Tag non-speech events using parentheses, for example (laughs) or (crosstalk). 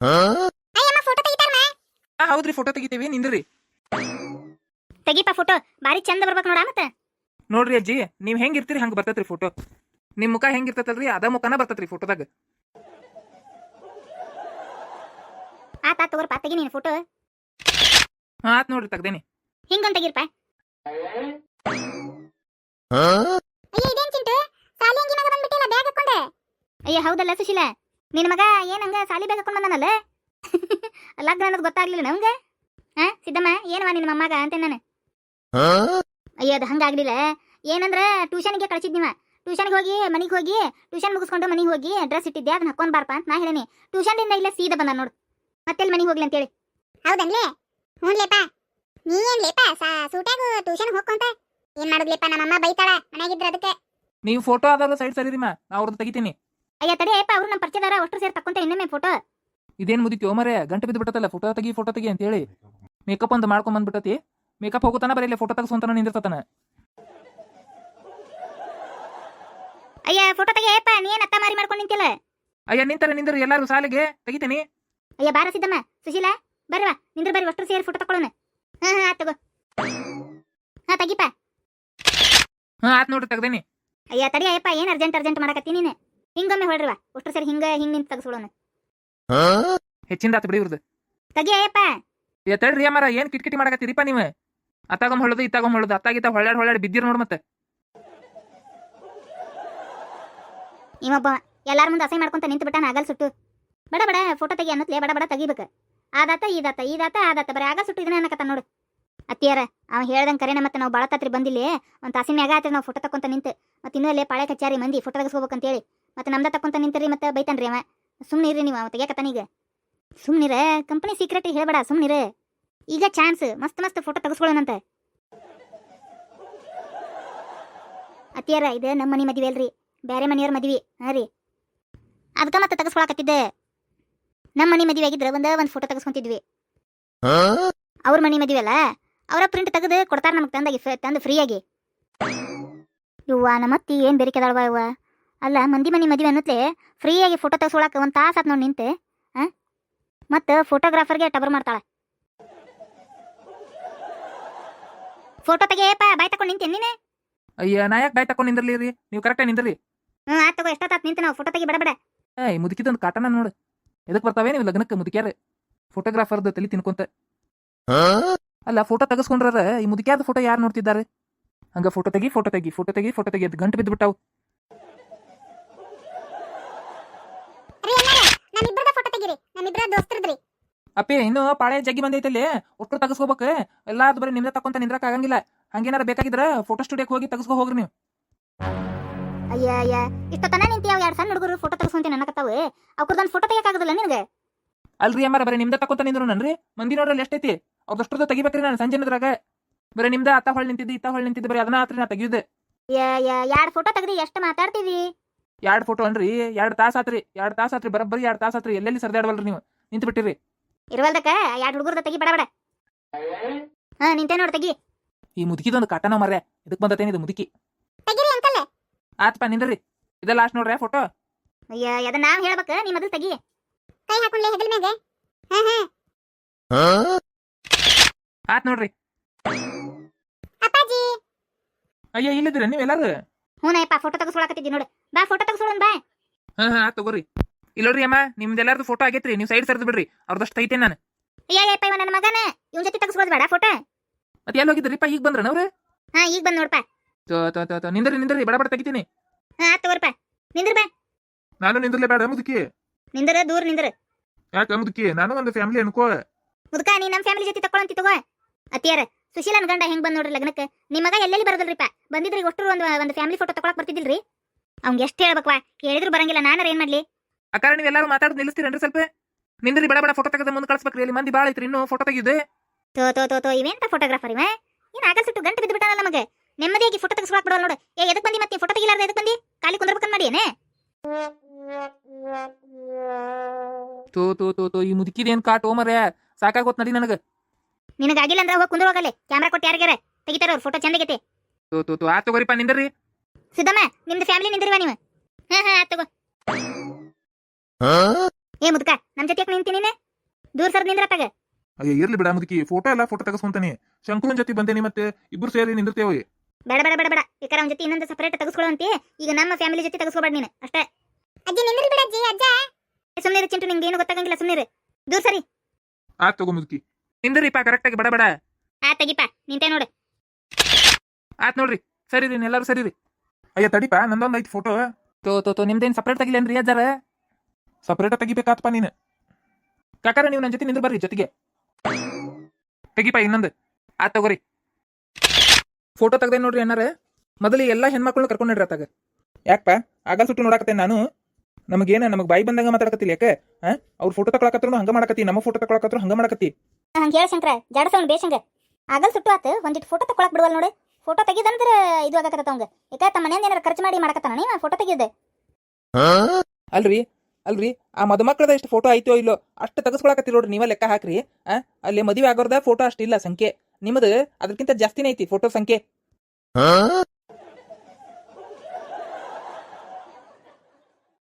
ಅಯ್ಯಮ್ಮ photo ತೆಗಿತಾರಮ್ಮ ಹಾ ಹೌದ್ರಿ photo ತೆಗಿತೀವಿ. ನಿಂದ್ರಿ. ತೆಗಿಪ ಫೋಟೋ ಬಾರಿ ಚಂದ ಬರ್ಬೇಕು ನೋಡ ಮತ್ತೆ. ನೋಡ್ರಿ ಅಜ್ಜಿ ನೀವ್ ಹೆಂಗಿರ್ತೀರಿ ಹಂಗ ಬರ್ತೈತ್ರಿ ಫೋಟೋ ನಿಮ್ ಮುಖ ಹೆಂಗಿರ್ತೈತಲ್ರಿ ಅದ ಮುಖನ ಬರ್ತೈತ್ರಿ ಫೋಟೋದಾಗ ಆತ ತಗೋರ್ಪ ತೆಗಿ ನೀನು ಫೋಟೋ ಹಾ ಆತ್ ನೋಡ್ರಿ ತೆಗ್ದೇನಿ. ಹಿಂಗೊಂದ್ ತೆಗಿರ್ಪ. ಅಯ್ಯ ಇದೇನ್ ಚಿಂಟು? ಸಾಲಿ ಅಂಗಿ ಬಂದ್ಬಿಟ್ಟಿಲ್ಲ ಬ್ಯಾಗ್ ಹಾಕೊಂಡೆ. ಅಯ್ಯ ಹೌದಲ್ಲ ಸುಶೀಲ. ನಿನ್ನ ಮಗ ಏನಂಗ ಸಾಲಿ ಬೇಗ ಹಾಕೊಂಡ್ ಬಂದನಲ್ಲ? (laughs) ಲಗ್ನ ಅನ್ನೋದು ಗೊತ್ತಾಗ್ಲಿಲ್ಲ ನಮ್ಗೆ. ಹ ಸಿದ್ದಮ್ಮ ಏನವ ನಿನ್ನ ಮೊಮ್ಮಗ ಅಂತ ನಾನು? ಅಯ್ಯೋ ಅದು ಹಂಗಾಗ್ಲಿಲ್ಲ ಏನಂದ್ರ ಟ್ಯೂಷನ್ಗೆ ಕಳ್ಸಿದ್ ನೀವ. ಟ್ಯೂಷನ್ಗೆ ಹೋಗಿ ಮನೆಗೆ ಹೋಗಿ ಟ್ಯೂಷನ್ ಮುಗಿಸ್ಕೊಂಡು ಮನೆಗೆ ಹೋಗಿ ಡ್ರೆಸ್ ಇಟ್ಟಿದ್ದೆ ಅದನ್ನ ಹಾಕೊಂಡ್ ಬಾರಪ್ಪ ಅಂತ ನಾ ಹೇಳೇನಿ. ಟ್ಯೂಷನ್ದಿಂದ ಇಲ್ಲ ಸೀದಾ ಬಂದ ನೋಡು. ಮತ್ತೆಲ್ಲಿ ಮನೆಗೆ ಹೋಗ್ಲಿ ಅಂತೇಳಿ. ಹೌದನ್ಲೇ ಹ್ಞೂನ್ಲೇಪ ಲೇಪ. ನೀ ಏನ್ ಲೇಪ? ಸೂಟ್ಯಾಗ ಟ್ಯೂಷನ್ ಹೋಗ್ಕೊಂತ? ಏನ್ ಮಾಡುದ್ಲೇಪ? ನಮ್ಮಮ್ಮ ಬೈತಾಳ ಮನ್ಯಾಗಿದ್ರ ಅದಕ್ಕೆ. ನೀವು ಫೋಟೋ ಆದಲ್ಲ ಸೈಡ್ ಸರಿ ಮಾ ನಾ ಅವ್ರದ್ದು ತೆಗಿತೀನಿ. ಅಯ್ಯ ತಡಿ ಅಯ್ಯಪ್ಪ ಅವ್ರು ನಮ್ಮ ಪರಿಚಯದಾರ ಅಷ್ಟು ಸೇರಿ ತಕ್ಕೊಂತ ಇನ್ನೊಮ್ಮೆ ಫೋಟೋ ಇದೇನ್ ಮುದಿತಿ ಮರೆ? ಗಂಟೆ ಬಿದ್ದು ಬಿಟ್ಟತಲ್ಲ ಫೋಟೋ ತೆಗಿ ಫೋಟೋ ತೆಗಿ ಅಂತ ಹೇಳಿ ಮೇಕಪ್ ಒಂದು ಮಾಡ್ಕೊಂಡ್ ಬಂದ್ಬಿಟ್ಟತಿ. ಮೇಕಪ್ ಹೋಗುತ್ತಾನ ಬರೀ ಫೋಟೋ ತೆಗೆಸ್ಕೊಂತಾನ ನಿಂದಿರ್ತತನ. ಅಯ್ಯ ಫೋಟೋ ತೆಗಿ ಅಯ್ಯಪ್ಪ ನೀ ಏನ್ ಅತ್ತ ಮಾರಿ ಮಾಡ್ಕೊಂಡು ನಿಂತಿಲ್ಲ? ಅಯ್ಯ ನಿಂತರ ನಿಂದರು ಎಲ್ಲಾರು ಸಾಲಿಗೆ ತೆಗಿತೀನಿ. ಅಯ್ಯ ಬಾರ ಸಿದ್ದಮ್ಮ ಸುಶೀಲ ಬರ್ವಾ ನಿಂದ್ರ ಬರ್ರಿ ಅಷ್ಟು ಸೇರಿ ಫೋಟೋ ತಕೊಳ್ಳೋಣ ಹಾ ಹಾ ತಗೋ. ಹಾ ತೆಗಿಪ ಹಾ ಆತ್ ನೋಡ್ರಿ ತೆಗ್ದೇನಿ. ಅಯ್ಯ ತಡಿ ಅಯ್ಯಪ್ಪ ಏನ್ ಅರ್ಜೆಂಟ್ ಅರ್ಜೆಂಟ್ ಮಾಡಕತ್ತಿ ನೀನು? ಹಿಂಗೊಮ್ಮೆ ಹೊಡ್ರಿವ ಅಷ್ಟು ಸರಿ ಹಿಂಗ ಹಿಂಗ್ ನಿಂತ ತಗಸೋಣ ಹೆಚ್ಚಿಂದ ಆತು ಬಿಡಿ ಇವ್ರದ್ದು ತಗಿ ಅಯ್ಯಪ್ಪ. ಏ ತಡ್ರಿ ಅಮ್ಮಾರ ಏನ್ ಕಿಟ್ಕಿಟಿ ಮಾಡಕತ್ತೀರಿಪ್ಪ ನೀವು? ಅತ್ತಾಗೊಮ್ಮೆ ಹೊಳದು ಇತ್ತಾಗೊಮ್ಮೆ ಹೊಳದು ಅತ್ತಾಗಿತ್ತ ಹೊಳ್ಳಾಡ್ ಹೊಳ್ಳಾಡ್ ಬಿದ್ದಿರ್ ನೋಡ್ ಮತ್ತೆ. ಇವೊಬ್ಬ ಎಲ್ಲಾರ ಮುಂದೆ ಅಸಹ್ಯ ಮಾಡ್ಕೊಂತ ನಿಂತು ಬಿಟ್ಟಾನ ಆಗಲ್ ಸುಟ್ಟು. ಬಡ ಬಡ ಫೋಟೋ ತೆಗಿ ಅನ್ನತ್ಲೇ ಬಡ ಬಡ ತೆಗಿಬೇಕು. ಆದಾತ ಇದಾತ ಇದಾತ ಆದಾತ ಬರೀ ಆಗ ಸುಟ್ಟು ಇದನ್ನ ಅನ್ನಕತ್ತ ನೋಡು. ಅತ್ತಿಯಾರ ಅವ ಹೇಳ್ದಂಗೆ ಕರೆನ ಮತ್ತೆ ನಾವು ಬಳತತ್ರಿ ಬಂದಿಲ್ಲಿ ಒಂದು ತಾಸಿನ ಮ್ಯಾಗ ಆತ್ರಿ ನಾವು ಫೋಟೋ ತಕ್ಕೊಂತ ನಿಂತು. ಮತ್ತೆ ಇನ್ನೂ ಅಲ್ಲೇ ಪಾಳೆ ಕಚ್ಚಾರಿ ಮಂದಿ ಫೋಟೋ ತೆಗಿಸ್ಕೋಬೇಕಂತೇಳಿ. ಮತ್ತೆ ನಮ್ದ ತಕೊಂತ ನಿಂತರಿ ಮತ್ತೆ ಬೈತಾನ್ರಿ ಅವ. ಸುಮ್ನಿರಿ ನೀವು ಅವ ಯಾಕತ್ತಾನೀಗ ಸುಮ್ಮನಿರ ಕಂಪನಿ ಸೀಕ್ರೆಟ್ ಹೇಳ್ಬೇಡ ಸುಮ್ಮನಿರ ಈಗ ಚಾನ್ಸ್ ಮಸ್ತ್ ಮಸ್ತ್ ಫೋಟೋ ತೆಗೆಸ್ಕೊಳ್ಳೋಣಂತೆ ಅತ್ತಿಯಾರ ಇದು ನಮ್ಮ ಮನೆ ಮದುವೆ ಅಲ್ರಿ. ಬೇರೆ ಮನೆಯವ್ರ ಮದ್ವಿ ಹಾಂ ರೀ. ಅದಕ್ಕೆ ಮತ್ತೆ ತೆಗೆಸ್ಕೊಳಕತ್ತಿದ್ದೆ. ನಮ್ಮ ಮನೆ ಮದುವೆ ಆಗಿದ್ರೆ ಒಂದ ಒಂದು ಫೋಟೋ ತೆಗೆಸ್ಕೊಂತಿದ್ವಿ. ಅವ್ರ ಮನೆ ಮದುವೆ ಅಲ್ಲ ಅವರ ಪ್ರಿಂಟ್ ತೆಗೆದು ಕೊಡ್ತಾರ ನಮಗೆ ತಂದಾಗಿ ತಂದ ಫ್ರೀಯಾಗಿ ಇವ್ವ ನಮ್ಮ ಅತ್ತಿ ಏನು ಬೇರಿಕೆದಾಳವ ಇವ್ವ ಅಲ್ಲ ಮಂದಿ ಮನೆ ಮದುವೆ ಅನ್ನತ್ಲೆ ಫ್ರೀಯಾಗಿ ಫೋಟೋ ತೆಗೆಸ್ಕೊಳಕ್ಕೆ ಒಂದು ತಾಸು ಆತ್ ನೋಡಿ ನಿಂತೆ ಹಾಂ ಮತ್ತು ಫೋಟೋಗ್ರಾಫರ್ಗೆ ಟಬರ್ ಮಾಡ್ತಾಳೆ. ಫೋಟೋ ತೆಗೆಯಪ್ಪ ಬಾಯ್ ತಕೊಂಡು ನಿಂತೇನೆ ನೀನೆ? ಅಯ್ಯ ನಾ ಯಾಕೆ ಬಾಯ್ ತಕೊಂಡ್ ನಿಂದ್ರಲಿ ರೀ ನೀವು ಕರೆಕ್ಟಾಗಿ ನಿಂದ್ರಿ ಹ್ಞೂ ಆತ್ ತಗೋ ಎಷ್ಟೊತ್ತಾತ್ ನಿಂತು ನಾವು ಫೋಟೋ ತೆಗಿ ಬೇಡ ಏ ಏಯ್ ಮುದುಕಿದೊಂದು ಕಾಟನ ನೋಡು. ಎದಕ್ಕೆ ಬರ್ತಾವೆ ನೀವು ಲಗ್ನಕ್ಕೆ ಮುದುಕ್ಯಾರ? ಫೋಟೋಗ್ರಾಫರ್ದು ತಲೆ ತಿನ್ಕೊಂತ. ಅಲ್ಲ ಫೋಟೋ ತೆಗೆಸ್ಕೊಂಡ್ರ ಈ ಮುದುಕ್ಯಾದ ಫೋಟೋ ಯಾರು ನೋಡ್ತಿದ್ದಾರೆ? ಹಂಗ ಫೋಟೋ ತೆಗಿ ಫೋಟೋ ತೆಗಿ ಫೋಟೋ ತೆಗಿ ಫೋಟೋ ತೆಗಿ ಅದು ಗಂಟು ಬಿದ್ದು ಬಿಟ್ಟಾವು ರೀ ಅಣ್ಣಾರ ನಮ್ಮಿಬ್ಬರದ ಫೋಟೋ ತೆಗಿರಿ. ನಮ್ಮಿಬ್ಬರ ದೋಸ್ತರದ್ರಿ. ಅಪ್ಪಿ ಇನ್ನು ಪಾಳೆ ಜಗ್ಗಿ ಬಂದೈತಲ್ಲಿ ಒಟ್ಟು ತೆಗೆಸ್ಕೋಬೇಕು. ಎಲ್ಲಾದ್ರು ಬರೀ ನಿಮ್ದ ತಕೊಂತ ನಿಂದ್ರಕ್ ಆಗಂಗಿಲ್ಲ ಹಂಗೇನಾರ ಬೇಕಾಗಿದ್ರ ಫೋಟೋ ಸ್ಟುಡಿಯೋಕ್ಕೆ ಹೋಗಿ ತೆಗೆಸ್ಕೊ ಹೋಗ್ರಿ ನೀವು. ಅಯ್ಯ ಅಯ್ಯ. ಇಷ್ಟೊತ್ತನ ನಿಂತಿ ಅವ್ ಎರಡು ಸಣ್ಣ ಹುಡುಗರು ಫೋಟೋ ತೆಗೆಸ್ಕೊಂತೀನಿ ಅನ್ನಕತ್ತಾವು. ಅವ್ರದೊಂದು ಫೋಟೋ ತೆಗಿಯಕ್ಕಾಗದಿಲ್ಲ ನಿನಗೆ? ಅಲ್ರಿ ಅಮ್ಮಾರ ಬರೀ ನಿಮ್ದ ತಕೊಂತ ನಿಂದ್ರು ನನ್ರಿ. ಮಂದಿ ನೋಡ್ರಲ್ಲಿ ಎಷ್ಟೈತಿ ಅವ್ರದಷ್ಟದ ತೆಗಿಬೇಕ್ರಿ ನಾನು ಸಂಜೆನದ್ರಾಗ ಬರೀ ನಿಮ್ದ ಅತ್ತ ಹೊಳ್ ನಿಂತಿದ್ದು ಇತ್ತ ಹೊಳ್ ನಿಂತಿದ್ದು ಬರೀ ಅದನ್ನ ಆತ್ರಿ ನಾ ತೆಗಿಯುದೆ. ಎರಡು ಫೋಟೋ ತೆಗ್ದಿ ಎಷ್ಟು ಮಾತಾಡ್ತೀವಿ? ಎರಡ್ ಫೋಟೋ ಅನ್ರಿ. ಎರಡು ತಾಸ ಆತ್ರಿ. ಎರಡು ತಾಸ ಆತ್ರಿ. ಬರಬ್ಬರಿ ಎರಡು ತಾಸ ಆತ್ರಿ. ಎಲ್ಲೆಲ್ಲಿ ಸರ್ದಾಡ್ವಲ್ರಿ ನೀವು? ನಿಂತು ಬಿಟ್ಟಿರಿ. ಇರುವಲ್ದಕ್ಕ ಎರಡು ಹುಡುಗರ್ದ ತೆಗಿ ಬಡ ಬಡ. ಹಾ ನಿಂತೆ ನೋಡ್ ತೆಗಿ. ಈ ಮುದುಕಿದೊಂದು ಕಾಟನ ಮರ್ರೆ. ಇದಕ್ಕೆ ಬಂದತೇನಿ ಇದು ಮುದುಕಿ? ತೆಗಿರಿ ಅಂತಲ್ಲ ಆತ್ಪ ನಿಂದ್ರಿ. ಇದ ಲಾಸ್ಟ್ ನೋಡ್ರಿ ಫೋಟೋ ಅಯ್ಯ ಅದ ನಾವ್ ಹೇಳ್ಬೇಕ? ನೀ ಮೊದಲು ತೆಗಿ. ಕೈ ಹಾಕೊಂಡ್ಲೆ ಹೆಗಲ ಮ್ಯಾಗೆ. ಹಾ ಹಾ. ಆತ್ ನೋಡ್ರಿ. ಅಪ್ಪಾಜಿ. ಅಯ್ಯ ಇಲ್ಲಿದ್ರೆ ನೀವ್ ಎಲ್ಲಾರು? ಹ್ಞೂನಯ್ಯಪ್ಪ ಫೋಟೋ ತೆಗೆಸ್ಕೊಳಕತ್ತಿದ್ದಿ ನೋಡು. ಬಾ ಫೋಟೋ ತೆಗೆಸ್ಕೊಳನ್ ಬಾ. ಹಾ ಹಾ ತಗೋರಿ. ಇಲ್ಲ ನೋಡ್ರಿ ಅಮ್ಮ ನಿಮ್ದೆಲ್ಲಾರ್ದು ಫೋಟೋ ಆಗೈತ್ರಿ ನೀವು ಸೈಡ್ ಸರ್ದು ಬಿಡ್ರಿ ಅವ್ರದಷ್ಟು ತೈತೇನೆ ನಾನು. ಏಯ್ ಇವ ನನ್ನ ಮಗನ. ಇವನ್ ಜೊತೆ ತೆಗೆಸ್ಕೊಳ್ಳೋದು ಬೇಡ ಫೋಟೋ ಮತ್ತೆ ಎಲ್ಲಿ ಹೋಗಿದ್ರಿಪ್ಪ ಈಗ ಬಂದ್ರ ಅವ್ರು? ಹಾ ಈಗ ಬಂದ್ ನೋಡ್ಪ. ತೋ, ತೋ, ತೋ, ತೋ, ನಿಂದ್ರಿ ನಿಂದ್ರಿ ಬಡ ಬಡ ತೆಗಿತೀನಿ. ಹಾ ತಗೋರಿ ತಗೋರ್ಪ. ನಿಂದ್ರ ಬಾ. ನಾನು ನಿಂದ್ರಲೇ ಬೇಡ ಮುದುಕಿ. ನಿಂದ್ರ ದೂರ ನಿಂದ್ರ. ಯಾಕ ಮುದುಕಿ? ನಾನು ಒಂದು ಫ್ಯಾಮಿಲಿ ಅನ್ಕೋ. ಮುದುಕ ನೀ ನಮ್ಮ ಫ್ಯಾಮಿಲಿ ಜೊತೆ ತಕೊಳ್ಳಂತಿ ತಗೋ. ಅತ್ತಿಯಾರ ಸುಶೀಲನ್ ಗಂಡ ಹೆಂಗ್ ಬಂದ್ ನೋಡ್ರಿ ಲಗ್ನಕ್ಕೆ ನಿಮ್ಮ ಮಗ ಎಲ್ಲೆಲ್ಲಿ ಬರೋದಲ್ರಿಪ್ಪ? ಬಂದಿದ್ರಿ ಒಟ್ಟರು ಒಂದು ಒಂದು ಫ್ಯಾಮಿಲಿ ಫೋಟೋ ತಗೊಳಕ್ ಬರ್ತಿದ್ದಿಲ್ರಿ? ಅವ್ಗೆ ಎಷ್ಟು ಹೇಳ್ಬೇಕ್ವಾ ಹೇಳಿದ್ರು ಬರಂಗಿಲ್ಲ. ನಾನು ಏನ್ ಮಾಡ್ಲಿ? ಅಕಾರ ನೀವು ಎಲ್ಲಾರು ಮಾತಾಡೋದು ನಿಲ್ಲಿಸ್ತೀರೇನ್ರಿ ಸ್ವಲ್ಪ? ನಿಂದ್ರಿ ಬಡ ಬಡ ಫೋಟೋ ತೆಗೆದ ಮುಂದೆ ಕಳ್ಸ್ಬೇಕ್ರಿ. ಅಲ್ಲಿ ಮಂದಿ ಭಾಳ ಐತ್ರಿ ಇನ್ನು ಫೋಟೋ ತೆಗೆಯುದು? ತೋ ತೋ ತೋ ತೋ ಇವೆಂತ ಫೋಟೋಗ್ರಾಫರ್ ಇವ? ಏನ್ ಆಗಲ್ ಸುಟ್ಟು ಗಂಟು ಬಿದ್ದು ಬಿಟ್ಟಾನಲ್ಲ ನಮಗೆ ನೆಮ್ಮದಿಯಾಗಿ ಫೋಟೋ ತೆಗೆಸ್ಕೊಳಕ್ ಬಿಡೋಲ್ಲ ನೋಡು. ಏ ಎದಕ್ ಬಂದಿ ಮತ್ತೆ ಫೋಟೋ ತೆಗಿಲಾರ್ದ? ಎದಕ್ ಬಂದಿ? ಖಾಲಿ ಕುಂದ್ರಬೇಕಂತ ಮಾಡಿ ಏನೇ ತೋ ತೋ ತೋ ತೋ ಈ ಮುದುಕಿದೇನ್ ಕಾಟ್ ಓಮರ ಸಾಕಾಗೋತ್ ನಡಿ ನನಗೆ. ನಿನಗಾಗಿಲ್ಲ ಅಂದ್ರೆ ಹೋಗಿ ಕುಂದ್ರ ಹೋಗಲ್ಲೇ ಕ್ಯಾಮ್ರಾ ಕೊಟ್ಟು ಯಾರಿಗಾರ ತೆಗಿತಾರ ಅವ್ರು. ಫೋಟೋ ಚಂದಾಗೈತಿ. ತೋ ತೋ ತೋ ಆ ತಗೋರಿಪ್ಪ ನಿಂದ್ರಿ. ಸಿದ್ದಮ್ಮ ನಿಮ್ದು ಫ್ಯಾಮಿಲಿ ನಿಂದಿರುವ ನೀವು. ಹಾ ಹಾ ಆತ್ ತಗೋ. ಏ ಮುದುಕ ನಮ್ ಜೊತೆ ನಿಂತೀನಿ ನೀನೆ? ದೂರ ಸರ್ ನಿಂದ್ರ ತಗ ಅಯ್ಯ ಇರ್ಲಿ ಬಿಡ ಮುದುಕಿ ಫೋಟೋ ಎಲ್ಲ ಫೋಟೋ ತೆಗೆಸ್ಕೊಂತಾನೆ. ಶಂಕುನ್ ಜೊತೆ ಬಂದೇನಿ ಮತ್ತೆ ಇಬ್ರು ಸೇರಿ ನಿಂದಿರ್ತೇವೆ. ಬೇಡ ಬೇಡ ಬೇಡ ಬೇಡ. ಯಾಕಂದ್ರೆ ಅವ್ನ ಜೊತೆ ಇನ್ನೊಂದು ಸಪರೇಟ್ ಅಂತಿ ಈಗ ನಮ್ಮ ಫ್ಯಾಮಿಲಿ ಜೊತೆ ತೆಗೆಸ್ಕೊಬೇಡ ನೀನು ಅಷ್ಟೇ. ಅಜ್ಜಿ ನಿಂದ್ರಿ ಬಿಡ ಅಜ್ಜಿ ಅಜ್ಜ. ಸುಮ್ಮನೆ ಚಿಂಟು ನಿಂಗೆ ಏನು ಗೊತ್ತಾಗಂಗಿಲ್ಲ ಸುಮ್ಮನೆ ದೂರ ಸರಿ. ಆತ್ ತಗೋ ಮುದುಕಿ. ನಿಂದ್ರಿಪ್ಪ ಕರೆಕ್ಟಾಗಿ ಬಡ ಬಡ. ಆ ತೆಗಿಪ್ಪ ನಿಂತೆ ನೋಡು. ಆತ್ ನೋಡ್ರಿ ಸರಿ ರೀ ಎಲ್ಲರೂ ಸರಿ ರೀ. ಅಯ್ಯ, ತಡಿಪ, ನಂದೊಂದು ಐತಿ ಫೋಟೋ ತೋ ತೋ ತೋ, ನಿಮ್ದೇನು ಸಪ್ರೇಟ್ ತೆಗಿಲೇನ್ರಿ ಅಜ್ಜಾರ? ಸಪ್ರೇಟ್ ತೆಗಿಬೇಕಾತ್ಪ ನೀನು. ಕಾಕಾರ, ನೀವು ನನ್ನ ಜೊತೆ ನಿಂದ್ರ ಬರ್ರಿ ಜೊತೆಗೆ. ತೆಗಿಪ ಇನ್ನೊಂದು. ಆ, ತಗೋರಿ. ಫೋಟೋ ತೆಗ್ದೆ ನೋಡ್ರಿ ಅಣ್ಣಾರ. ಮೊದಲು ಎಲ್ಲ ಹೆಣ್ಮಕ್ಳನ್ನ ಕರ್ಕೊಂಡು ನಡ್ರಿ ಯಾಕಪ್ಪ ಆಗಲ್ ಸುಟ್ಟು ನೋಡಕತ್ತೆ ನಾನು? ನಮಗೇನ, ನಮಗ್ ಬಾಯಿ ಬಂದಂಗ ಮಾತಾಡಕತ್ತಿಲ್ಲ ಯಾಕೆ? ಅವ್ರ ಫೋಟೋ ತಗೊಳಕತ್ರು ಹಂಗ ಮಾಡಕತ್ತಿ, ನಮ್ಮ ಫೋಟೋ ತಗೊಳಕತ್ರು ಹಂಗ ಮಾಡಕತ್ತಿ. ಹಂಗ ಹೇಳ ಶಂಕರ, ಜಾಡಸವನ್ ಬೇಸಂಗ ಆಗಲ್ ಸುಟ್ಟು ಆತು ಒಂದಿಟ್ಟು ಫೋಟೋ ತಕೊಳಕ್ ಬಿಡುವಲ್ ನೋಡು. ಫೋಟೋ ತೆಗಿದಂದ್ರೆ ಇದು ಆಗಕತ್ತ ಅವಂಗ. ಯಾಕ ತಮ್ಮ ಮನೆಯಿಂದ ಏನಾರ ಖರ್ಚು ಮಾಡಿ ಮಾಡಕತ್ತಾನ? ನೀವ ಫೋಟೋ ತೆಗಿಯೋದು. ಅಲ್ರಿ ಅಲ್ರಿ, ಆ ಮದುಮಕ್ಕಳದ ಎಷ್ಟು ಫೋಟೋ ಐತೋ ಇಲ್ಲೋ, ಅಷ್ಟು ತೆಗೆಸ್ಕೊಳಕತ್ತಿ ನೋಡ್ರಿ, ನೀವ ಲೆಕ್ಕ ಹಾಕ್ರಿ, ಆ? ಅಲ್ಲಿ ಮದುವೆ ಆಗೋರ್ದ ಫೋಟೋ ಅಷ್ಟಿಲ್ಲ ಸಂಖ್ಯೆ. ನಿಮ್ಮದು ಅದಕ್ಕಿಂತ ಜಾಸ್ತಿನೇ ಐತಿ ಫೋಟೋ ಸಂಖ್ಯೆ.